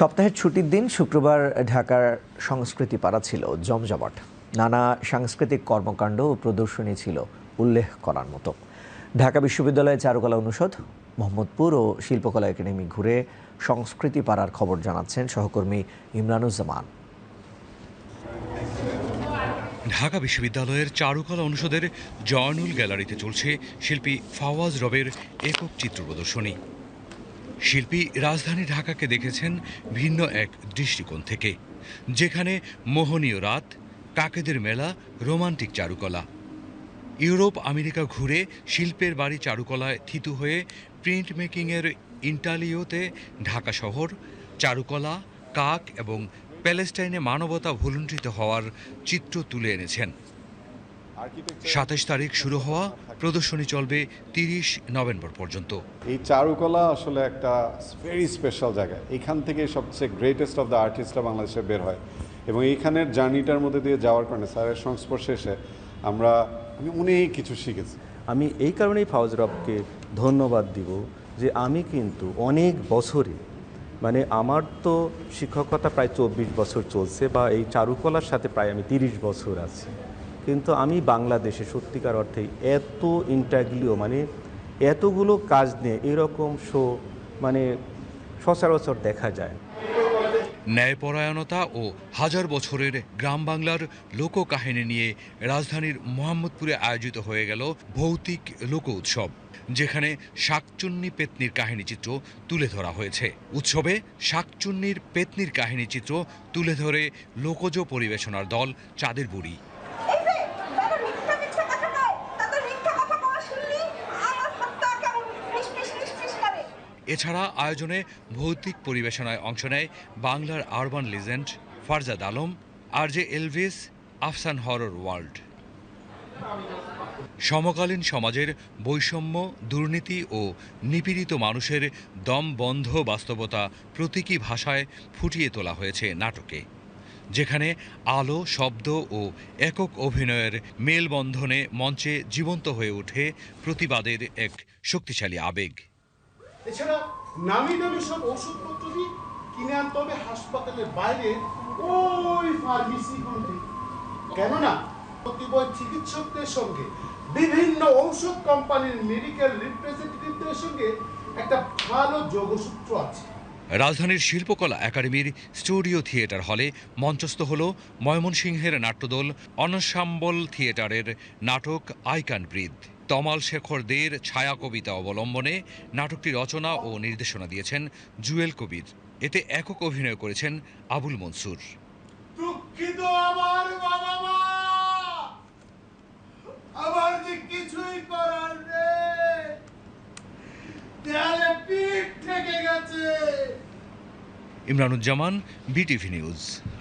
সপ্তাহের ছুটির দিন শুক্রবার ঢাকার সংস্কৃতি পাড়া ছিল জমজমাট। নানা সাংস্কৃতিক কর্মকাণ্ড ও প্রদর্শনী ছিল উল্লেখ করার মতো। ঢাকা বিশ্ববিদ্যালয়ের চারুকলা অনুষদ, মোহাম্মদপুর ও শিল্পকলা একাডেমি ঘুরে সংস্কৃতি পাড়ার খবর জানাচ্ছেন সহকর্মী ইমরানুজ্জামান। ঢাকা বিশ্ববিদ্যালয়ের চারুকলা অনুষদের জয়নুল গ্যালারিতে চলছে শিল্পী ফাওয়াজ রবের একক চিত্র প্রদর্শনী। শিল্পী রাজধানী ঢাকাকে দেখেছেন ভিন্ন এক দৃষ্টিকোণ থেকে, যেখানে মোহনীয় রাত, কাকেদের মেলা, রোমান্টিক চারুকলা। ইউরোপ, আমেরিকা ঘুরে শিল্পের বাড়ি চারুকলায় থিতু হয়ে প্রিন্ট মেকিংয়ের ইন্টালিওতে ঢাকা শহর, চারুকলা, কাক এবং প্যালেস্টাইনে মানবতা ভুলুণ্ঠিত হওয়ার চিত্র তুলে এনেছেন। সাতাশ তারিখ শুরু হওয়া প্রদর্শনী চলবে তিরিশ নভেম্বর পর্যন্ত। এই চারুকলা আসলে একটা ভেরি স্পেশাল জায়গা এখান থেকে সবচেয়ে গ্রেটেস্ট অফ দ্য আর্টিস্টরা বাংলাদেশে বের হয়। এবং এইখানের জার্নিটার মধ্যে দিয়ে যাওয়ার কারণে স্যারের সংস্পর্শে এসে আমরা আমি অনেক কিছু শিখেছি। আমি এই কারণেই ফাউজ রবকে ধন্যবাদ দিব যে আমি কিন্তু অনেক বছরে মানে আমার তো শিক্ষকতা প্রায় চব্বিশ বছর চলছে বা এই চারুকলার সাথে প্রায় আমি তিরিশ বছর আছি। কিন্তু আমি বাংলাদেশে সত্যিকার অর্থে এত ইন্টাগ্লিও মানে এতগুলো কাজ নিয়ে এরকম শো মানে সচরাচর দেখা যায়। ন্যায়পরায়ণতা ও হাজার বছরের গ্রাম বাংলার লোককাহিনী নিয়ে রাজধানীর মোহাম্মদপুরে আয়োজিত হয়ে গেল ভৌতিক লোক উৎসব, যেখানে শাকচুন্নি পেতনির কাহিনী চিত্র তুলে ধরা হয়েছে। উৎসবে শাকচুন্নির পেতনির কাহিনী চিত্র তুলে ধরে লোকজ পরিবেশনার দল চাঁদের বুড়ি। এছাড়া আয়োজনে ভৌতিক পরিবেশনায় অংশ নেয় বাংলার আরবান লিজেন্ড ফারজাদ আলম, আর J Elvis, Afsan horror world. সমকালীন সমাজের বৈষম্য, দুর্নীতি ও নিপীড়িত মানুষের দমবন্ধ বাস্তবতা প্রতীকী ভাষায় ফুটিয়ে তোলা হয়েছে নাটকে, যেখানে আলো, শব্দ ও একক অভিনয়ের মেলবন্ধনে মঞ্চে জীবন্ত হয়ে ওঠে প্রতিবাদের এক শক্তিশালী আবেগ। এছাড়া নামি দামি সব ওষুধপত্র দিয়ে কিনে আনতে হবে হাসপাতালের বাইরে ওই ফার্মেসিগুলো থেকে কেননা প্রতিবয় চিকিৎসকদের সঙ্গে, বিভিন্ন ঔষধ কোম্পানির মেডিকেল রিপ্রেজেন্টেটিভদের সঙ্গে একটা ভালো যোগসূত্র আছে। রাজধানীর শিল্পকলা একাডেমির স্টুডিও থিয়েটার হলে মঞ্চস্থ হল ময়মনসিংহের নাট্যদল অনসাম্বল থিয়েটারের নাটক I can't breathe. Tamal Shekhar দের ছায়া কবিতা অবলম্বনে নাটকটি রচনা ও নির্দেশনা দিয়েছেন জুয়েল কবির। এতে একক অভিনয় করেছেন আবুল মনসুর। কিছুই করার গেছে। Imranuzzaman BTV news.